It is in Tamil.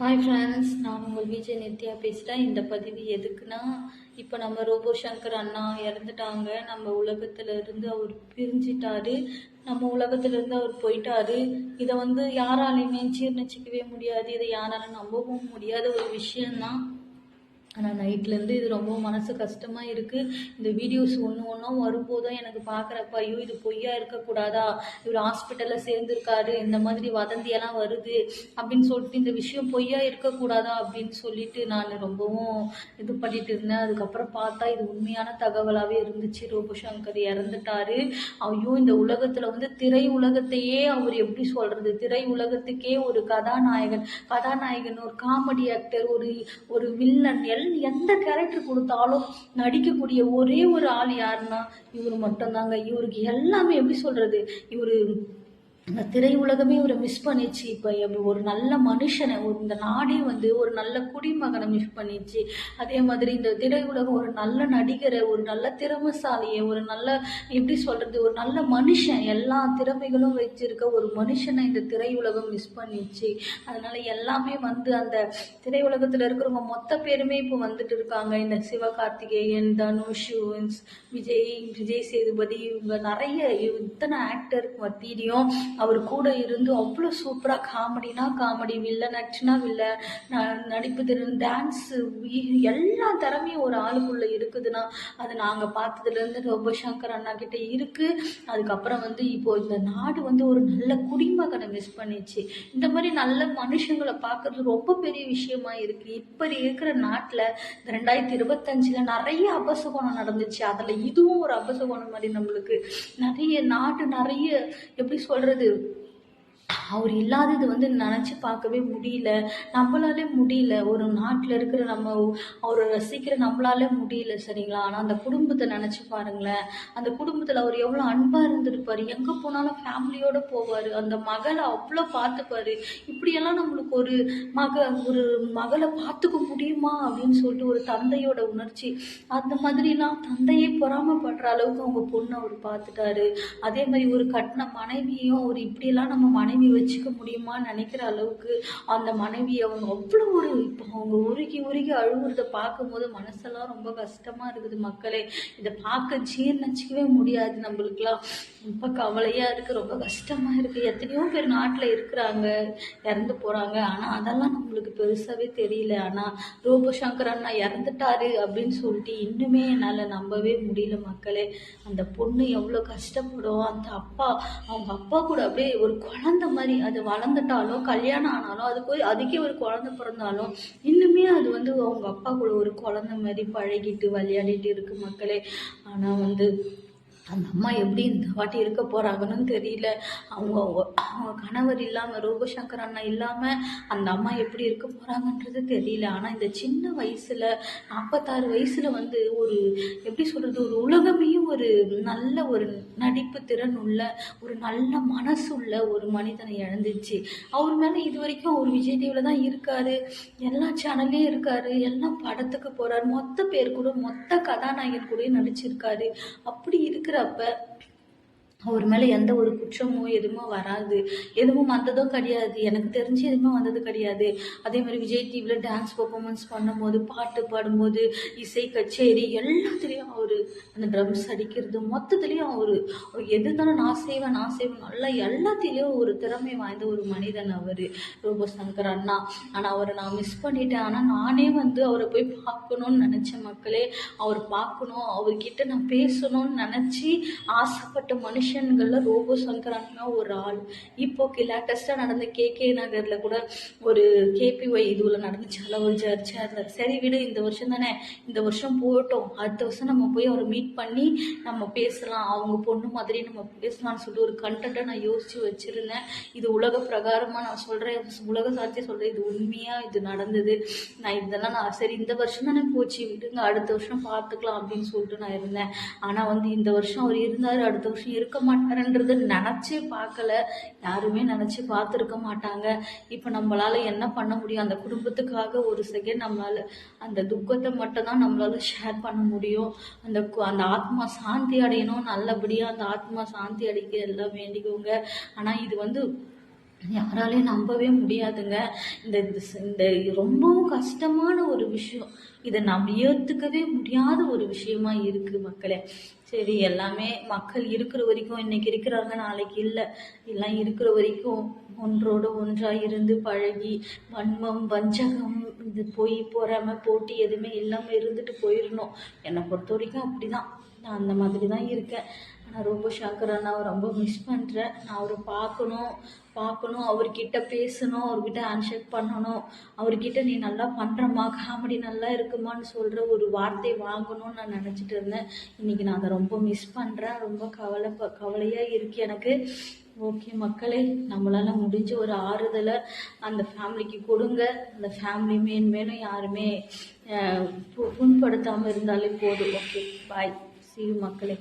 ஹாய் ஃப்ரெண்ட்ஸ் நான் உங்கள் விஜய் நித்யா பேசுகிறேன் இந்த பதிவு எதுக்குன்னா இப்போ நம்ம ரோபோ சங்கர் அண்ணா இறந்துட்டாங்க. நம்ம உலகத்திலிருந்து அவர் பிரிஞ்சிட்டாரு. நம்ம உலகத்திலிருந்து அவர் போயிட்டாரு. இதை வந்து யாராலையுமே ஜீர்ணிச்சிக்கவே முடியாது. இதை யாராலும் நம்பவும் முடியாத ஒரு விஷயந்தான் ஆனால் நைட்லேருந்து இது ரொம்ப மனசு கஷ்டமாக இருக்குது இந்த வீடியோஸ் ஒன்று ஒன்றும் வரும்போதும் எனக்கு பார்க்குறப்ப ஐயோ இது பொய்யா இருக்கக்கூடாதா? இவர் ஹாஸ்பிட்டலில் சேர்ந்துருக்காரு இந்த மாதிரி வதந்தியெல்லாம் வருது அப்படின்னு சொல்லிட்டு இந்த விஷயம் பொய்யா இருக்கக்கூடாதா அப்படின்னு சொல்லிட்டு நான் ரொம்பவும் இது பண்ணிட்டு இருந்தேன். அதுக்கப்புறம் பார்த்தா இது உண்மையான தகவலாகவே இருந்துச்சு. ரோபோசங்கர் இறந்துட்டாரு. ஐயோ இந்த உலகத்தில் வந்து திரை உலகத்தையே அவர் எப்படி சொல்கிறது திரை உலகத்துக்கே ஒரு கதாநாயகன் கதாநாயகன் ஒரு காமெடி ஆக்டர் ஒரு ஒரு வில்லன் எல் எந்த கேரக்டர் கொடுத்தாலும் நடிக்கக்கூடிய ஒரே ஒரு ஆள் யாருன்னா இவர் மட்டும்தாங்க. இவருக்கு எல்லாமே எப்படி சொல்கிறது இவர் இந்த திரையுலகமே இவரை மிஸ் பண்ணிச்சு இப்போ ஒரு நல்ல மனுஷனை ஒரு இந்த நாடே வந்து ஒரு நல்ல குடிமகனை மிஸ் பண்ணிச்சு அதே மாதிரி இந்த திரையுலகம் ஒரு நல்ல நடிகரை ஒரு நல்ல திறமைசாலியை ஒரு நல்ல எப்படி சொல்கிறது ஒரு நல்ல மனுஷன் எல்லா திறமைகளும் வச்சிருக்க ஒரு மனுஷனை இந்த திரையுலகம் மிஸ் பண்ணிச்சு அதனால எல்லாமே வந்து அந்த திரையுலகத்தில் இருக்கிறவங்க மொத்த பேருமே இப்போ வந்துட்டு இருக்காங்க. இந்த சிவகார்த்திகேயன் தனுஷ் விஜய் விஜய் சேதுபதி இவங்க நிறைய இத்தனை ஆக்டருக்கு மத்தியிலையும் அவர் கூட இருந்து அவ்வளோ சூப்பராக காமெடினா காமெடி வில்ல நடிச்சுனா வில்ல நடிப்பு திறன் டான்ஸு எல்லா திறமையும் ஒரு ஆளுக்குள்ளே இருக்குதுன்னா அது நாங்கள் பார்த்ததுலேருந்து ரொம்ப சங்கர் அண்ணா கிட்ட இருக்குது அதுக்கப்புறம் வந்து இப்போ இந்த நாடு வந்து ஒரு நல்ல குடிமகனை மிஸ் பண்ணிச்சு. இந்த மாதிரி நல்ல மனுஷங்களை பார்க்கறது ரொம்ப பெரிய விஷயமா இருக்குது இப்போ இருக்கிற நாட்டில் இந்த ரெண்டாயிரத்தி இருபத்தஞ்சில் நிறைய அபசகோணம் நடந்துச்சு. அதில் இதுவும் ஒரு அபசகோணம் மாதிரி நம்மளுக்கு. நிறைய நாடு நிறைய எப்படி சொல்கிறது do அவர் இல்லாதது வந்து நினச்சி பார்க்கவே முடியல. நம்மளாலே முடியல. ஒரு நாட்டில் இருக்கிற நம்ம அவரை ரசிக்கிற நம்மளாலே முடியல சரிங்களா? ஆனால் அந்த குடும்பத்தை நினச்சி பாருங்களேன். அந்த குடும்பத்தில் அவர் எவ்வளோ அன்பாக இருந்திருப்பார். எங்கே போனாலும் ஃபேமிலியோடு போவார். அந்த மகளை அவ்வளோ பார்த்துப்பார். இப்படியெல்லாம் நம்மளுக்கு ஒரு மக ஒரு மகளை பார்த்துக்க முடியுமா? அப்படின்னு சொல்லிட்டு ஒரு தந்தையோட உணர்ச்சி. அந்த மாதிரிலாம் தந்தையே பொறாமப்படுற அளவுக்கு அவங்க பொண்ணு அவர் பார்த்துட்டாரு. அதே மாதிரி ஒரு கட்டின மனைவியும் ஒரு இப்படியெல்லாம் நம்ம மனைவி வச்சுக்க முடியுமான்னு நினைக்கிற அளவுக்கு அந்த மனைவி அவங்க அவ்வளோ ஒரு இப்போ அவங்க உருகி உருகி அழுகுறத பார்க்கும்போது மனசெல்லாம் ரொம்ப கஷ்டமாக இருக்குது மக்களே. இதை பார்க்க ஜீர்ணிச்சிக்கவே முடியாது நம்மளுக்குலாம் ரொம்ப கவலையாக இருக்குது ரொம்ப கஷ்டமாக இருக்குது எத்தனையோ பேர் நாட்டில் இருக்கிறாங்க இறந்து போகிறாங்க ஆனால் அதெல்லாம் நம்மளுக்கு பெருசாகவே தெரியல. ஆனால் ரூபசங்கர் அண்ணா இறந்துட்டாரு அப்படின்னு சொல்லிட்டு இன்னுமே என்னால் நம்பவே முடியல மக்களே. அந்த பொண்ணு எவ்வளோ கஷ்டப்படும். அந்த அப்பா அவங்க அப்பா கூட அப்படியே ஒரு குழந்த மாதிரி அது வளர்ந்துட்டாலும் கல்யாணம் ஆனாலும் அது போய் அதுக்கே ஒரு குழந்த பிறந்தாலும் இன்னுமே அது வந்து அவங்க அப்பா கூட ஒரு குழந்த மாதிரி பழகிட்டு விளையாடிட்டு இருக்கு மக்களே. ஆனால் வந்து அந்த அம்மா எப்படி இந்த வாட்டி இருக்க போகிறாங்கன்னு தெரியல. அவங்க அவங்க கணவர் இல்லாமல் ரூபசங்கர் அண்ணா இல்லாமல் அந்த அம்மா எப்படி இருக்க போகிறாங்கன்றது தெரியல. ஆனால் இந்த சின்ன வயசில் நாற்பத்தாறு வயசில் வந்து ஒரு எப்படி சொல்கிறது ஒரு உலகமையும் ஒரு நல்ல ஒரு நடிப்பு திறன் உள்ள ஒரு நல்ல மனசு உள்ள ஒரு மனிதனை இழந்துச்சு. அவர் மேலே இது வரைக்கும் அவர் விஜய் டிவியில் தான் இருக்கார். எல்லா சேனல்லையும் இருக்கார். எல்லாம் படத்துக்கு போகிறார் மொத்த பேர் கூட மொத்த கதாநாயகன் கூட நடிச்சிருக்காரு. அப்படி இருக்கிற இருக்கிறப்ப அவர் மேலே எந்த ஒரு குற்றமோ எதுவுமோ வராது. எதுவும் வந்ததோ கிடையாது. எனக்கு தெரிஞ்சு எதுவுமே வந்தது கிடையாது. அதே மாதிரி விஜய் டிவியில் டான்ஸ் பர்ஃபார்மன்ஸ் பண்ணும்போது பாட்டு பாடும்போது இசை கச்சேரி எல்லாத்துலேயும் அவர் அந்த ட்ரம்ஸ் அடிக்கிறது மொத்தத்துலேயும் அவர். எது இருந்தாலும் நான் செய்வேன் நான் செய்வேன். நல்லா எல்லாத்துலேயும் ஒரு திறமை வாய்ந்த ஒரு மனிதன் அவர். ரோபோ சங்கர் அண்ணா. ஆனால் அவரை நான் மிஸ் பண்ணிட்டேன். ஆனால் நானே வந்து அவரை போய் பார்க்கணுன்னு நினச்சேன் மக்களே அவர் பார்க்கணும். அவர்கிட்ட நான் பேசணும்னு நினச்சி ஆசைப்பட்ட மனுஷன் மனுஷன்களில் ரோபோ சங்கரான்னா ஒரு ஆள். இப்போ லேட்டஸ்ட்டாக நடந்த கேகே நகரில் கூட ஒரு கேபிஒய் இதுவில் நடந்துச்சு. ஒரு ஜட்ஜ் அதில் சரி விடு இந்த வருஷம் தானே இந்த வருஷம் போட்டோம் அடுத்த வருஷம் நம்ம போய் அவரை மீட் பண்ணி நம்ம பேசலாம். அவங்க பொண்ணு மாதிரி நம்ம பேசலாம்னு சொல்லிட்டு ஒரு கண்டென்ட்டை நான் யோசித்து வச்சுருந்தேன். இது உலக பிரகாரமாக நான் சொல்கிறேன் உலக சாட்சியை சொல்கிறேன் இது உண்மையாக இது நடந்தது? நான் இதெல்லாம் நான் சரி இந்த வருஷம் தானே போச்சு. விடுங்க அடுத்த வருஷம் பார்த்துக்கலாம் அப்படின்னு சொல்லிட்டு நான் இருந்தேன். ஆனால் வந்து இந்த வருஷம் அவர் இருந்தார் அடுத்த வருஷம் இருக்க மாட்டாருன்றது நினச்சே பார்க்கல. யாருமே நினச்சி பார்த்துருக்க மாட்டாங்க. இப்போ நம்மளால் என்ன பண்ண முடியும்? அந்த குடும்பத்துக்காக ஒரு செகண்ட் நம்மளால் அந்த துக்கத்தை மட்டும் தான் நம்மளால் ஷேர் பண்ண முடியும். அந்த அந்த ஆத்மா சாந்தி அடையணும். நல்லபடியாக அந்த ஆத்மா சாந்தி அடைக்க எல்லாம் வேண்டிக்கோங்க. ஆனால் இது வந்து யாராலையும் நம்பவே முடியாதுங்க. இந்த இந்த இந்த ரொம்பவும் கஷ்டமான ஒரு விஷயம். இதை நம்ம ஏற்றுக்கவே முடியாத ஒரு விஷயமா இருக்குது மக்களே. சரி எல்லாமே மக்கள் இருக்கிற வரைக்கும் இன்னைக்கு இருக்கிறாங்க நாளைக்கு இல்லை. எல்லாம் இருக்கிற வரைக்கும் ஒன்றோடு ஒன்றாக இருந்து பழகி வன்மம் வஞ்சகம் இது பொய் பொறாமை போட்டி எதுவுமே இல்லாமல் இருந்துட்டு போயிடணும் என்னை பொறுத்த வரைக்கும் அப்படி தான் நான் அந்த மாதிரி தான் இருக்கேன். நான் ரொம்ப சங்கர் அண்ணாவை ரொம்ப மிஸ் பண்ணுறேன் நான் அவரை பார்க்கணும் பார்க்கணும் அவர்கிட்ட பேசணும் அவர்கிட்ட ஹேண்ட்ஷேக் பண்ணணும். அவர்கிட்ட நீ நல்லா பண்ணுறம்மா காமெடி நல்லா இருக்குமான்னு சொல்கிற ஒரு வார்த்தை வாங்கணும்னு நான் நினச்சிட்டு இருந்தேன். இன்றைக்கி நான் அதை ரொம்ப மிஸ் பண்ணுறேன் ரொம்ப கவலை கவலையாக இருக்கு எனக்கு. ஓகே மக்களே நம்மளால் முடிஞ்ச ஒரு ஆறுதலை அந்த ஃபேமிலிக்கு கொடுங்க. அந்த ஃபேமிலி மேன் மேலும் யாருமே பு- புண்படுத்தாமல் இருந்தாலே போதும். ஓகே பாய் सी